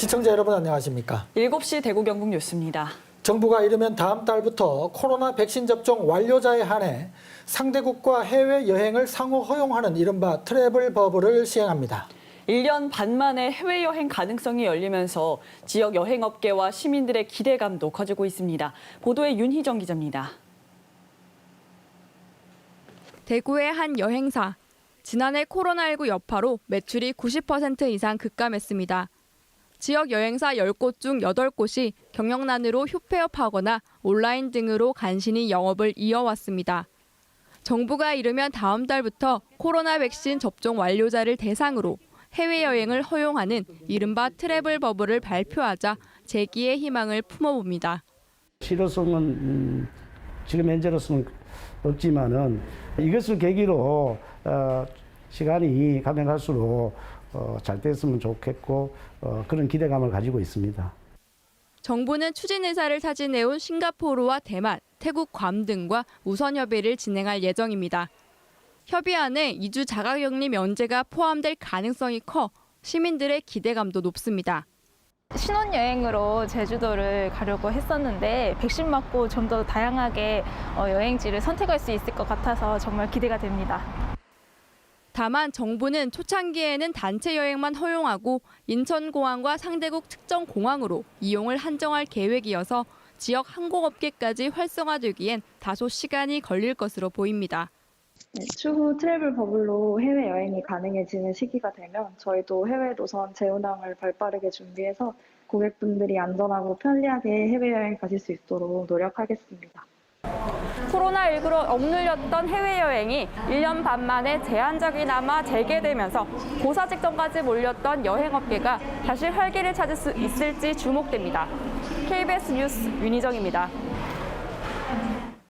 시청자 여러분 안녕하십니까? 7시 대구 경북 뉴스입니다. 정부가 이르면 다음 달부터 코로나 백신 접종 완료자에 한해 상대국과 해외 여행을 상호 허용하는 이른바 트래블 버블을 시행합니다. 1년 반 만에 해외여행 가능성이 열리면서 지역 여행업계와 시민들의 기대감도 커지고 있습니다. 보도에 윤희정 기자입니다. 대구의 한 여행사. 지난해 코로나19 여파로 매출이 90% 이상 급감했습니다. 지역 여행사 10곳 중 8곳이 경영난으로 휴폐업하거나 온라인 등으로 간신히 영업을 이어왔습니다. 정부가 이르면 다음 달부터 코로나 백신 접종 완료자를 대상으로 해외여행을 허용하는 이른바 트래블 버블을 발표하자 재기의 희망을 품어봅니다. 실효성은 음, 지금 현재로서는 없지만은 이것을 계기로 어, 시간이 가면 갈수록 어, 잘 됐으면 좋겠고 어, 그런 기대감을 가지고 있습니다. 정부는 추진 의사를 타진해온 싱가포르와 대만, 태국, 괌 등과 우선 협의를 진행할 예정입니다. 협의안에 2주 자가격리 면제가 포함될 가능성이 커 시민들의 기대감도 높습니다. 신혼여행으로 제주도를 가려고 했었는데 백신 맞고 좀 더 다양하게 어, 여행지를 선택할 수 있을 것 같아서 정말 기대가 됩니다. 다만 정부는 초창기에는 단체 여행만 허용하고 인천공항과 상대국 특정 공항으로 이용을 한정할 계획이어서 지역 항공업계까지 활성화되기엔 다소 시간이 걸릴 것으로 보입니다. 네, 추후 트래블 버블로 해외 여행이 가능해지는 시기가 되면 저희도 해외 노선 재운항을 발빠르게 준비해서 고객분들이 안전하고 편리하게 해외여행 가실 수 있도록 노력하겠습니다. 코로나19로 억눌렸던 해외여행이 1년 반 만에 제한적이나마 재개되면서 고사 직전까지 몰렸던 여행업계가 다시 활기를 찾을 수 있을지 주목됩니다. KBS 뉴스 윤희정입니다.